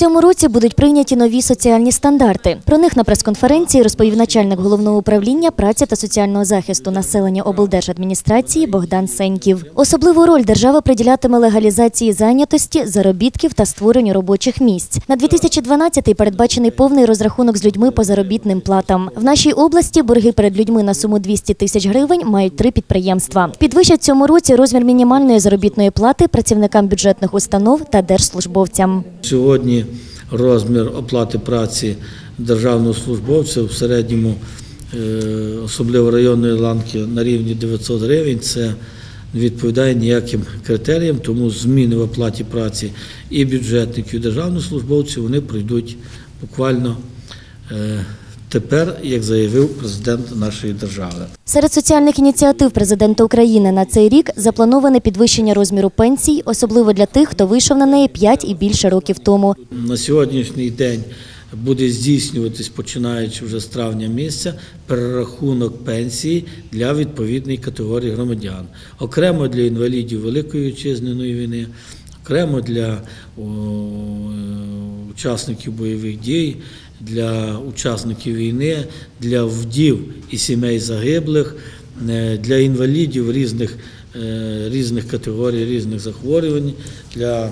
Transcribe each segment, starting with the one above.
цьому році будуть прийняті нові соціальні стандарти. Про них на прес-конференції розповів начальник головного управління праці та соціального захисту населення облдержадміністрації Богдан Сеньків. Особливу роль держава приділятиме легалізації зайнятості, заробітків та створенню робочих місць. На 2012-й передбачений повний розрахунок з людьми по заробітним платам. В нашій області борги перед людьми на суму 200 тисяч гривень мають три підприємства. Підвищать цьому році розмір мінімальної заробітної плати працівникам бюджетних установ та держслужбовцям. Сьогодні розмір оплати праці державного службовця в середньому, е, особливо районної ланки, на рівні 900 гривень. Це не відповідає ніяким критеріям, тому зміни в оплаті праці і бюджетників, і державних службовців вони пройдуть буквально е, тепер, як заявив президент нашої держави. Серед соціальних ініціатив президента України на цей рік заплановане підвищення розміру пенсій, особливо для тих, хто вийшов на неї 5 і більше років тому. На сьогоднішній день буде здійснюватись, починаючи вже з травня місяця, перерахунок пенсії для відповідної категорії громадян. Окремо для інвалідів Великої вітчизняної війни, окремо для о, е, учасників бойових дій, для учасників війни, для вдів і сімей загиблих, е, для інвалідів різних, різних категорій, різних захворювань, для е,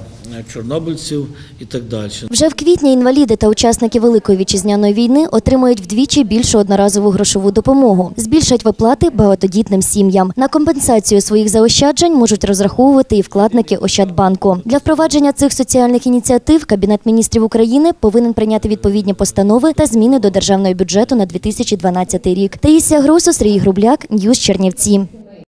чорнобильців і так далі. Вже в квітні інваліди та учасники Великої вітчизняної війни отримують вдвічі більшу одноразову грошову допомогу. Збільшать виплати багатодітним сім'ям. На компенсацію своїх заощаджень можуть розраховувати і вкладники Ощадбанку. Для впровадження цих соціальних ініціатив Кабінет міністрів України повинен прийняти відповідні постанови та зміни до державного бюджету на 2012 рік. Таїсія Гросу, Сергій Грубляк, Ньюз Чернівці.